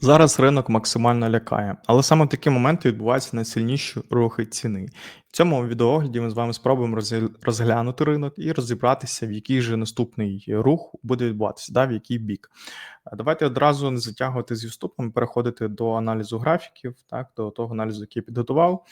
Зараз ринок максимально лякає, але саме в такі моменти відбуваються найсильніші рухи ціни. В цьому відеоогляді ми з вами спробуємо розглянути ринок і розібратися, в який же наступний рух буде відбуватися, да, в який бік. Давайте одразу не затягувати зі вступом, переходити до аналізу графіків, так, до того аналізу, який я підготував,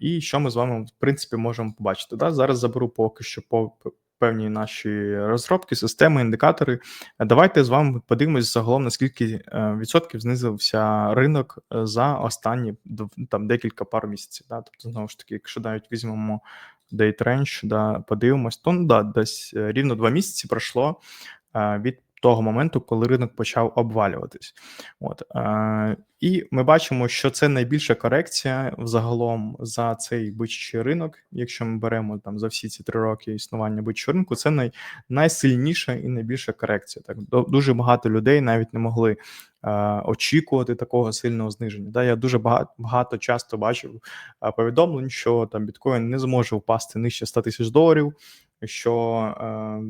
і що ми з вами, в принципі, можемо побачити. Да? Зараз заберу поки що по певні наші розробки, системи, індикатори. Давайте з вами подивимось загалом, наскільки е, відсотків знизився ринок е, за останні там декілька пар місяців. Да? Тобто, знову ж таки, якщо навіть візьмемо Date Range, да, подивимось, то ну, да, десь е, рівно два місяці пройшло від того моменту, коли ринок почав обвалюватись. От, е, і ми бачимо, що це найбільша корекція взагалом за цей бичий ринок. Якщо ми беремо там за всі ці три роки існування бичого ринку, це най, найсильніша і найбільша корекція. Так дуже багато людей навіть не могли е, очікувати такого сильного зниження. Да, я дуже багато, багато часто бачив е, повідомлень, що там біткоін не зможе впасти нижче 100 тисяч доларів. Що е,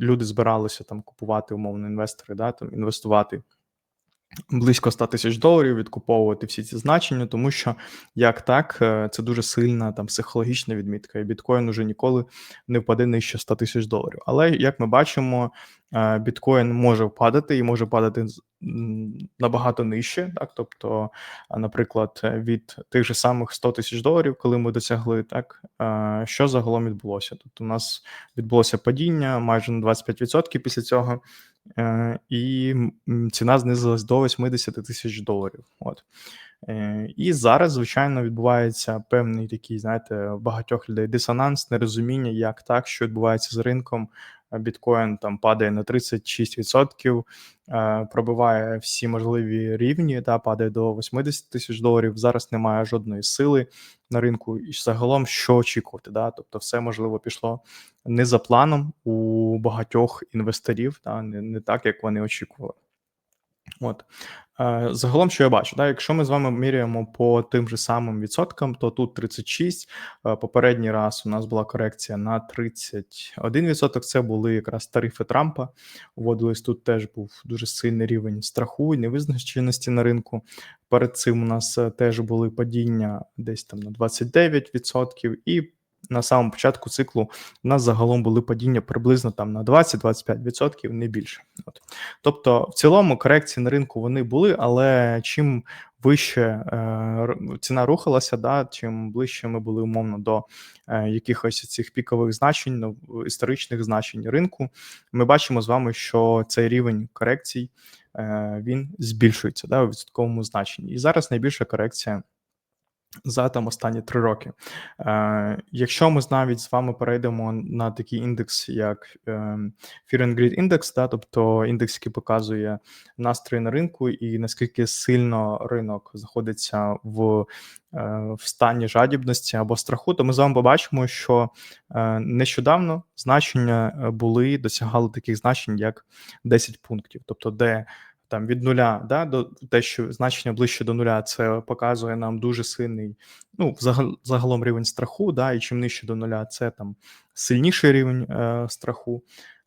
люди збиралися там купувати умовно інвестори, да, там інвестувати близько 100 тисяч доларів, відкуповувати всі ці значення, тому що як так, е, це дуже сильна там психологічна відмітка, і біткоін уже ніколи не впаде нижче 100 тисяч доларів. Але як ми бачимо, е, біткоін може впадати і може падати набагато нижче. Так, тобто, наприклад, від тих же самих 100 тисяч доларів, коли ми досягли, так що загалом відбулося? Тобто, у нас відбулося падіння майже на 25% після цього. Е, і ціна знизилась до 80 тисяч доларів. От. Е, І зараз, звичайно, відбувається певний такий, знаєте, багатьох людей дисонанс, нерозуміння, як так, що відбувається з ринком. Біткоін там падає на 36%, е, пробиває всі можливі рівні, та падає до 80 тисяч доларів. Зараз немає жодної сили на ринку. І загалом що очікувати? Да? Тобто, все можливо пішло не за планом у багатьох інвесторів, та не, не так, як вони очікували. От. Е, Загалом, що я бачу, да, якщо ми з вами міряємо по тим же самим відсоткам, то тут 36. е, Попередній раз у нас була корекція на 31%. Це були якраз тарифи Трампа. Вводились тут теж був дуже сильний рівень страху і невизначеності на ринку. Перед цим у нас е, теж були падіння десь там на 29%, і на самому початку циклу у нас загалом були падіння приблизно там на 20-25%, не більше. От. Тобто, в цілому корекції на ринку вони були, але чим вище е, ціна рухалася, да, чим ближче ми були умовно до е, якихось цих пікових значень, ну, історичних значень ринку, ми бачимо з вами, що цей рівень корекцій е, він збільшується да, у відсотковому значенні. І зараз найбільша корекція за там останні три роки. Е, якщо ми навіть з вами перейдемо на такий індекс, як е, Fear and Greed Index, да, тобто індекс, який показує настрої на ринку і наскільки сильно ринок знаходиться в, е, в стані жадібності або страху, то ми з вами побачимо, що е, нещодавно значення е, були досягали таких значень, як 10 пунктів, тобто де там від нуля, да, до те, що значення ближче до нуля, це показує нам дуже сильний, ну, загалом рівень страху, да, і чим нижче до нуля, це там сильніший рівень е, страху.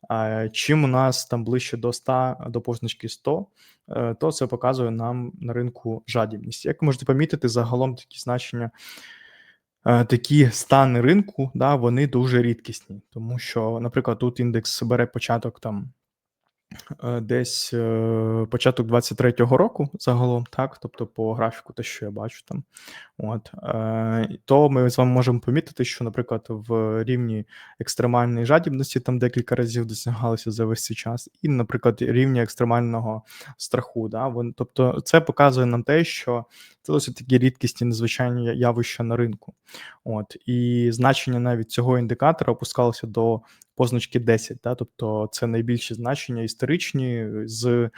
А чим у нас там ближче до 100, до позначки 100, е, то це показує нам на ринку жадібність. Як можете помітити, загалом такі значення, е, такі стани ринку, да, вони дуже рідкісні, тому що, наприклад, тут індекс бере початок там десь е, початок 23-го року загалом, так, тобто по графіку, те, що я бачу там. От, е, то ми з вами можемо помітити, що, наприклад, в рівні екстремальної жадібності там декілька разів досягалося за весь цей час, і, наприклад, рівні екстремального страху. Да, вон, тобто, це показує нам те, що це досить такі рідкісні незвичайні явища на ринку. От, і значення навіть цього індикатора опускалося до позначки 10, да, тобто це найбільші значення історичні з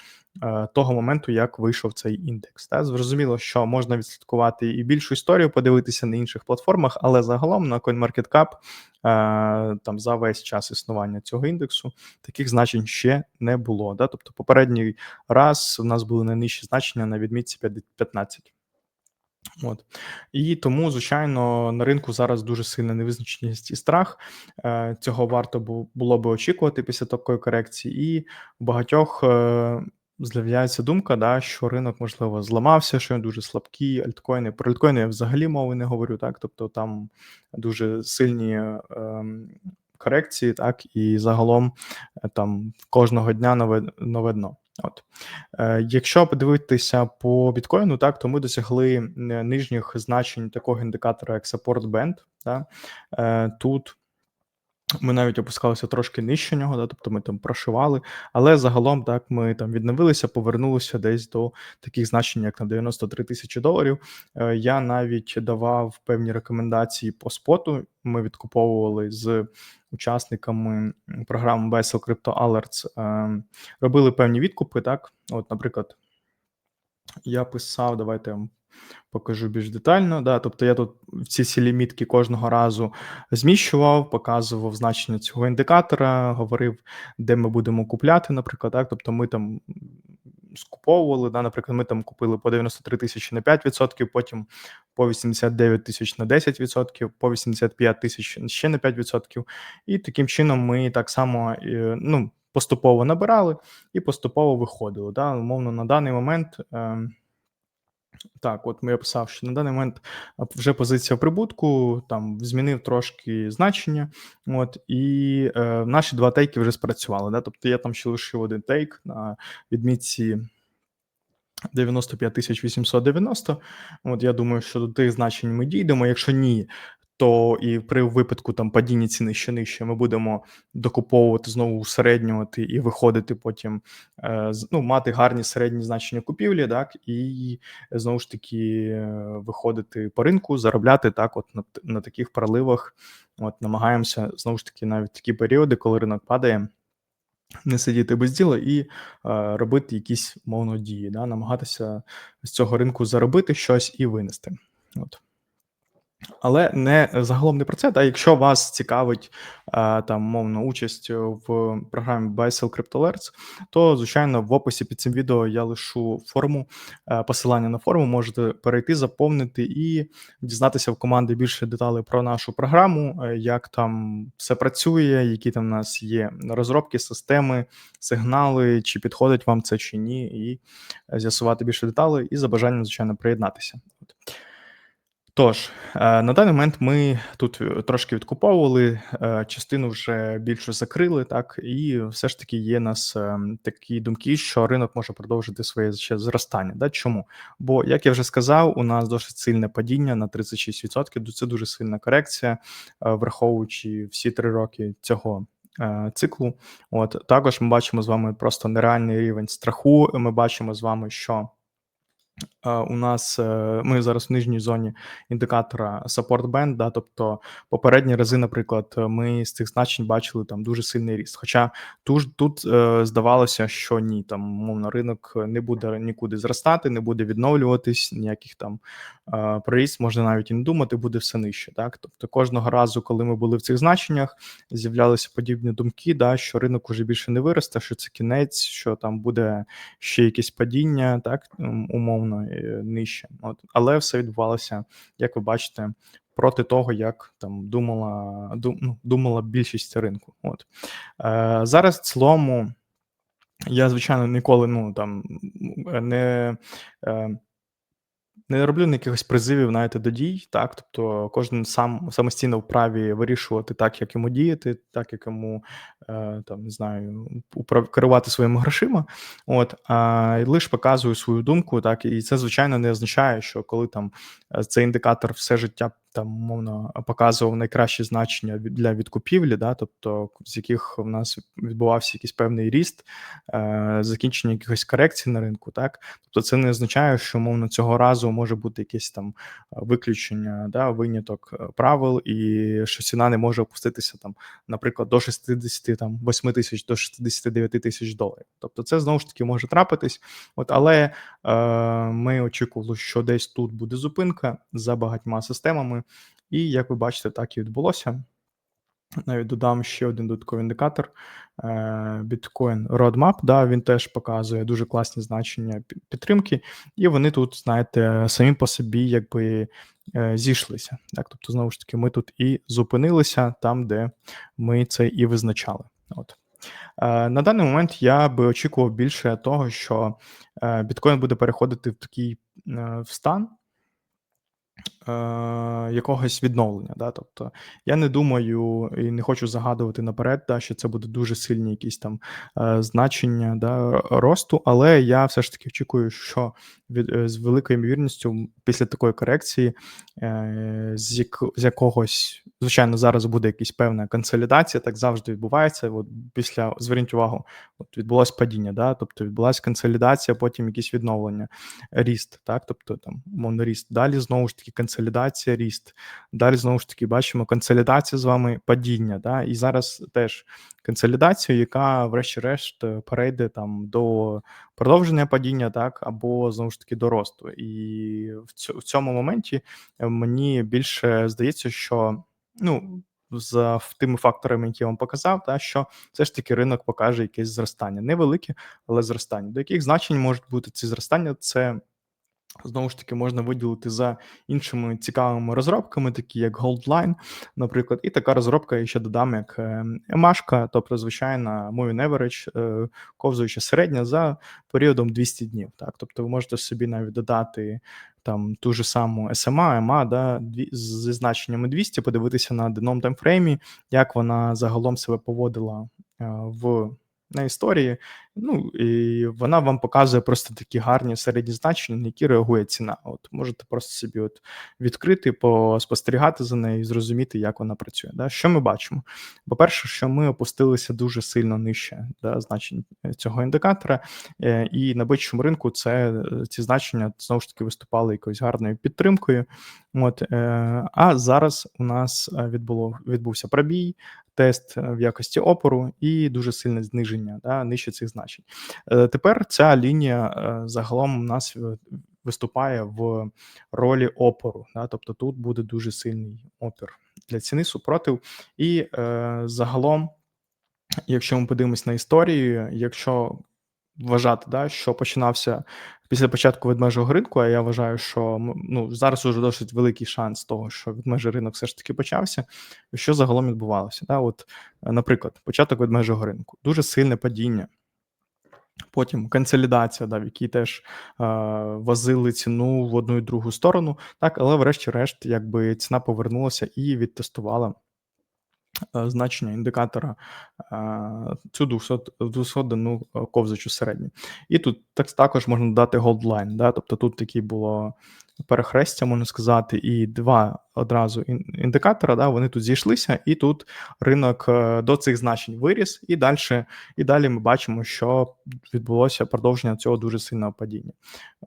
е, того моменту, як вийшов цей індекс. Да. Зрозуміло, що можна відслідкувати і більшу історію, подивитися на інших платформах, але загалом на CoinMarketCap е, там за весь час існування цього індексу таких значень ще не було. Да. Тобто, попередній раз у нас були найнижчі значення на відмітці 15. От. І тому, звичайно, на ринку зараз дуже сильна невизначеність і страх. Е, Цього варто було би очікувати після такої корекції, і у багатьох е, з'являється думка, да, що ринок, можливо, зламався, що він дуже слабкий, альткоїни. Про альткоїни я взагалі мови не говорю, так, тобто там дуже сильні, ем, корекції, так, і загалом, е, там кожного дня нове нове дно. От. Е, Якщо подивитися по біткоїну, так, то ми досягли нижніх значень такого індикатора, як Support Band. Да? Е, Тут ми навіть опускалися трошки нижче нього, да, тобто ми там прошивали, але загалом так ми там відновилися, повернулися десь до таких значень, як на 93 тисячі доларів. Е, Я навіть давав певні рекомендації по споту. Ми відкуповували з учасниками програми Bessel Crypto Alerts, е, робили певні відкупи. Так, от, наприклад, я писав, давайте я вам покажу більш детально. Да, Тобто я тут ці всі лімітки кожного разу зміщував, показував значення цього індикатора, говорив, де ми будемо купляти, наприклад. так, Тобто ми там скуповували, да, наприклад, ми там купили по 93 тисячі на 5%, потім по 89 тисяч на 10%, по 85 тисяч ще на 5%. І таким чином ми так само е, ну, поступово набирали і поступово виходили. Да. Умовно, на даний момент. Ем, так, от я писав, що на даний момент вже позиція прибутку, там змінив трошки значення. От, і е, наші два тейки вже спрацювали. Да? Тобто я там ще лишив один тейк на відмітці 95 890. От я думаю, що до тих значень ми дійдемо. Якщо ні, то і при випадку там падіння ціни ще нижче, ми будемо докуповувати знову усереднювати і виходити потім, е, ну, мати гарні середні значення купівлі, так і знову ж таки е, виходити по ринку, заробляти так, от на, на таких проливах. От намагаємося знову ж таки навіть такі періоди, коли ринок падає. Не сидіти без діла і е, робити якісь мовно дії, да, намагатися з цього ринку заробити щось і винести. От. Але не загалом не про це. Та якщо вас цікавить е, там мовно участь в програмі Buy Crypto Alerts, то звичайно в описі під цим відео я лишу форму е, посилання на форму. Можете перейти, заповнити і дізнатися в команди більше деталей про нашу програму, е, як там все працює, які там у нас є розробки, системи, сигнали, чи підходить вам це чи ні, і з'ясувати більше деталей, і за бажанням, звичайно, приєднатися. Тож, е, на даний момент ми тут е, трошки відкуповували, е, частину вже більше закрили, так, і все ж таки є нас такі думки, що ринок може продовжити своє ще зростання. Да? Чому? Бо, як я вже сказав, у нас досить сильне падіння на 36%, це дуже сильна корекція, враховуючи всі три роки цього. Циклу, от також ми бачимо з вами просто нереальний рівень страху. Ми бачимо з вами, що у нас е, ми зараз в нижній зоні індикатора support band, да, тобто попередні рази, наприклад, ми з цих значень бачили там дуже сильний ріст. Хоча тут тут е, здавалося, що ні, там мовно ринок не буде нікуди зростати, не буде відновлюватись, ніяких там е, проріст можна навіть і не думати, буде все нижче. Так, тобто кожного разу, коли ми були в цих значеннях, з'являлися подібні думки, да, що ринок уже більше не виросте, що це кінець, що там буде ще якесь падіння, так умовно нижче. От. Але все відбувалося, як ви бачите, проти того, як там думала дум, ну, думала більшість ринку. От. Е, Зараз цілому я, звичайно, ніколи ну, там, не. Е, не роблю ніякихось призивів знаєте, до дій, так тобто кожен сам самостійно вправі вирішувати так, як йому діяти, так як йому е, там не знаю, управ... керувати своїми грошима. От а лише показую свою думку, так і це звичайно не означає, що коли там е, цей індикатор все життя там умовно показував найкращі значення для відкупівлі, да, тобто з яких у нас відбувався якийсь певний ріст, е, закінчення якихось корекцій на ринку. Так, тобто, це не означає, що умовно цього разу може бути якесь там виключення, да, виняток е, правил, і що ціна не може опуститися там, наприклад, до 68 тисяч до 69 тисяч доларів. Тобто, це знову ж таки може трапитись, от але е, ми очікували, що десь тут буде зупинка за багатьма системами. І як ви бачите, так і відбулося. Навіть додам ще один додатковий індикатор е, Bitcoin Roadmap. Да, Він теж показує дуже класні значення підтримки, і вони тут, знаєте, самі по собі якби е, зійшлися. Так, Тобто, знову ж таки, ми тут і зупинилися там, де ми це і визначали. От. Е, на даний момент я би очікував більше того, що, е, біткоін буде переходити в такий, е, в стан Е, якогось відновлення, да. Тобто я не думаю і не хочу загадувати наперед, да, що це буде дуже сильні якісь там, е, значення, да, росту, але я все ж таки очікую, що від е, з великою ймовірністю після такої корекції, е, з як з якогось звичайно, зараз буде якась певна консолідація, так завжди відбувається. От після зверніть увагу, от відбулось падіння, да, тобто відбулася консолідація, потім якісь відновлення, ріст, так, тобто там умовно ріст. Далі знову ж таки консолідація, ріст. Далі знову ж таки бачимо консолідація з вами падіння. Да, І зараз теж консолідацію, яка, врешті-решт, перейде там до продовження падіння, так, або знову ж таки до росту. І в цьому моменті мені більше здається, що ну. За тими факторами, які я вам показав, та що все ж таки ринок покаже якесь зростання. Невелике, але зростання. До яких значень можуть бути ці зростання? Це Знову ж таки, можна виділити за іншими цікавими розробками, такі як Goldline, наприклад, і така розробка, я ще додам, як Емашка, тобто звичайна Moving Average, е, ковзуюча середня за періодом 200 днів. Так, Тобто ви можете собі навіть додати там ту ж саму SMA, EMA, да, зі значеннями 200, подивитися на денном таймфреймі, як вона загалом себе поводила е, в на історії. Ну і вона вам показує просто такі гарні середні значення, на які реагує ціна. От можете просто собі от відкрити, поспостерігати за нею і зрозуміти, як вона працює. Да? Що ми бачимо? По-перше, що ми опустилися дуже сильно нижче да, значень цього індикатора, е, і на бичому ринку це е, ці значення знову ж таки виступали якоюсь гарною підтримкою. От, е, А зараз у нас відбуло відбувся пробій, тест в якості опору і дуже сильне зниження да, нижче цих значень. Е, тепер ця лінія е, загалом у нас виступає в ролі опору. Да, Тобто тут буде дуже сильний опір для ціни супротив. І е, загалом, якщо ми подивимось на історію, якщо вважати, да, що починався після початку ведмежого ринку, а я вважаю, що ну, зараз уже досить великий шанс того, що ведмежий ринок все ж таки почався. Що загалом відбувалося? Да? От, Наприклад, початок ведмежого ринку, дуже сильне падіння. Потім консолідація, да, в якій теж е, возили ціну в одну і другу сторону, так, але врешті-решт, якби ціна повернулася і відтестувала Е, значення індикатора е, цю 200 200-денну е, ковзачу середню. І тут так також можна додати голдлайн. Да? Тобто тут такі було перехрестя, можна сказати, і два одразу індикатора. Да, Вони тут зійшлися, і тут ринок е, до цих значень виріс, і далі і далі ми бачимо, що відбулося продовження цього дуже сильного падіння.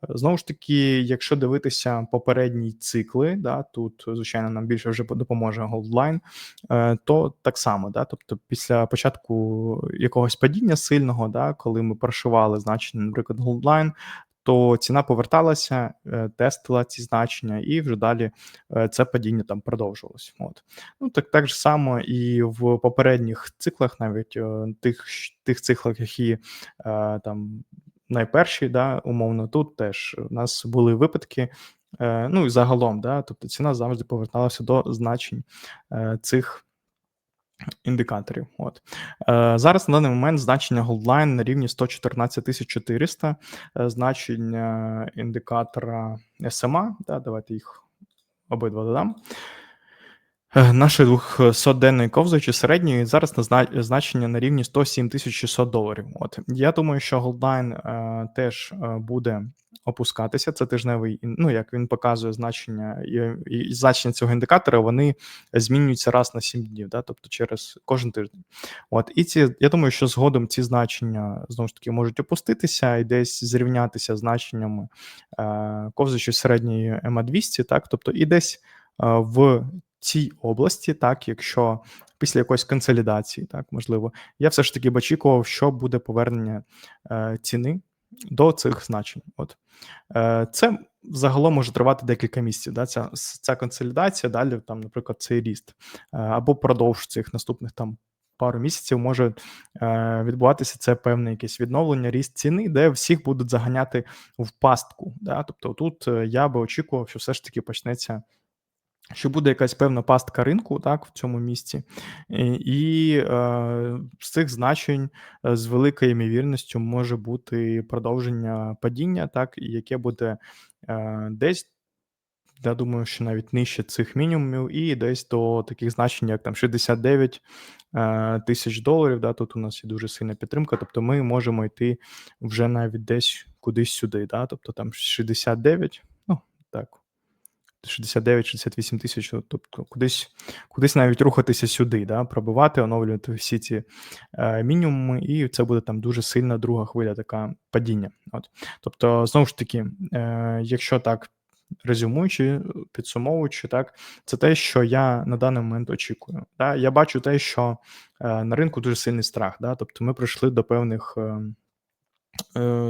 Е, знову ж таки, якщо дивитися попередні цикли, да, тут, звичайно, нам більше вже допоможе Goldline, е, то так само, да, тобто після початку якогось падіння сильного, да, коли ми прошивали значення, наприклад, Goldline, то ціна поверталася, е, тестила ці значення, і вже далі е, це падіння там продовжувалось. От ну так так же само і в попередніх циклах, навіть е, тих тих циклах, які там найперші, да, умовно, тут теж у нас були випадки. Ну і загалом, да, тобто ціна завжди поверталася до значень цих індикаторів. От е, Зараз на даний момент значення голдлайн на рівні 114 400, е, значення індикатора SMA, да, давайте їх обидва додам. Е, Нашої 200-денної ковзачі середньої зараз на значення на рівні 107 600 доларів. От я думаю, що Goldline е, теж е, буде опускатися. Це тижневий, ну як він показує значення і, і значення цього індикатора, вони змінюються раз на 7 днів, да, тобто через кожен тиждень. От і ці я думаю, що згодом ці значення знову ж таки можуть опуститися і десь зрівнятися значеннями е, ковзачі середньої ЕМА 200, так, тобто і десь е, в цій області, так, якщо після якоїсь консолідації, так можливо, я все ж таки б очікував, що буде повернення е, ціни до цих значень. От е, це загалом може тривати декілька місяців. Да? Ця ця консолідація, далі там, наприклад, цей ріст, е, або продовж цих наступних там. Пару місяців може е, відбуватися це певне якесь відновлення, ріст ціни, де всіх будуть заганяти в пастку. Да? Тобто, тут е, я би очікував, що все ж таки почнеться що буде якась певна пастка ринку, так, в цьому місці, і е, з цих значень, е, з великою ймовірністю може бути продовження падіння, так, яке буде, е, десь я думаю, що навіть нижче цих мінімумів, і десь до таких значень, як там 69 е, тисяч доларів. Да, Тут у нас є дуже сильна підтримка. Тобто ми можемо йти вже навіть десь кудись сюди. Да, Тобто там 69, ну так, 69-68 тисяч, тобто кудись кудись навіть рухатися сюди, да, пробивати, оновлювати всі ці е, мінімуми, і це буде там дуже сильна друга хвиля така падіння. От. Тобто, знову ж таки, е, якщо так резюмуючи, підсумовуючи, так, це те, що я на даний момент очікую. Да? Я бачу те, що е, на ринку дуже сильний страх. Да? Тобто ми прийшли до певних. Е,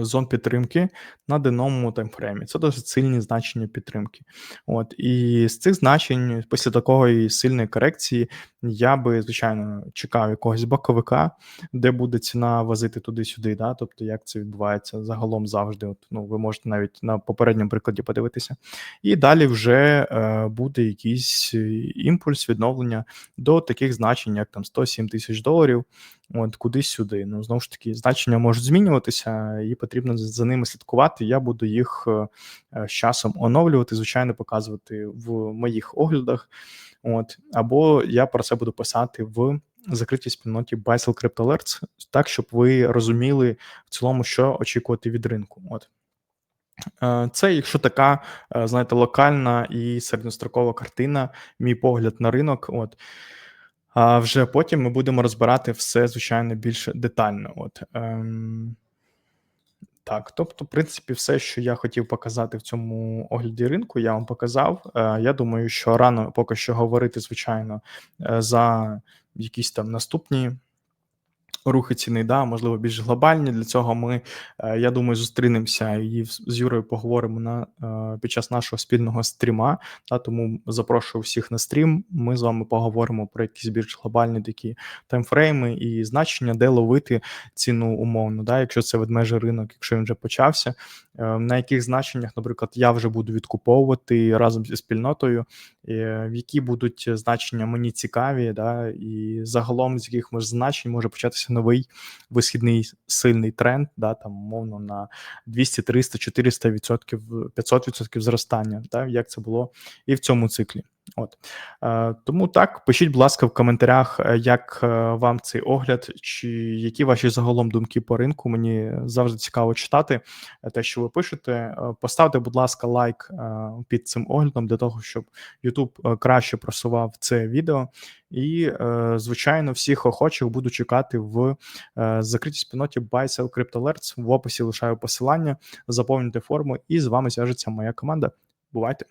зон підтримки на денному таймфреймі. Це досить сильні значення підтримки. От І з цих значень, після такої сильної корекції, я би, звичайно, чекав якогось боковика, де буде ціна возити туди-сюди. Да? Тобто, як це відбувається загалом завжди. От, ну, Ви можете навіть на попередньому прикладі подивитися. І далі вже е, буде якийсь імпульс відновлення до таких значень, як там 107 тисяч доларів от кудись сюди. Ну знову ж таки, значення можуть змінюватися, і потрібно за ними слідкувати. Я буду їх е, з часом оновлювати, звичайно, показувати в моїх оглядах. От або я про це буду писати в закритій спільноті Bicel Crypto Alerts, так щоб ви розуміли в цілому, що очікувати від ринку. От. Е, це, якщо така, е, знаєте, локальна і середньострокова картина, мій погляд на ринок. От а вже потім ми будемо розбирати все, звичайно, більш детально. От ем, так, тобто, в принципі, все, що я хотів показати в цьому огляді ринку, я вам показав. Е, Я думаю, що рано поки що говорити, звичайно, е, за якісь там наступні рухи ціни, да, можливо, більш глобальні. Для цього ми, е, я думаю, зустрінемося і з Юрою поговоримо на е, під час нашого спільного стріма. Да, Тому запрошую всіх на стрім. Ми з вами поговоримо про якісь більш глобальні такі таймфрейми і значення, де ловити ціну умовно. Да, Якщо це ведмежий ринок, якщо він вже почався, е, на яких значеннях, наприклад, я вже буду відкуповувати разом зі спільнотою, в які будуть значення мені цікаві, да, і загалом з яких значень може початися новий висхідний сильний тренд, да, там умовно на 200, 300, 400 відсотків, 500 відсотків зростання, да, як це було і в цьому циклі. От е, тому так пишіть, будь ласка, в коментарях, е, як е, вам цей огляд, чи які ваші загалом думки по ринку. Мені завжди цікаво читати те, що ви пишете. Поставте, будь ласка, лайк під цим оглядом для того, щоб YouTube краще просував це відео. І, звичайно, всіх охочих буду чекати в закритій спільноті Buy Sell Crypto Alerts. В описі лишаю посилання, заповнюйте форму, і з вами зв'яжеться моя команда. Бувайте!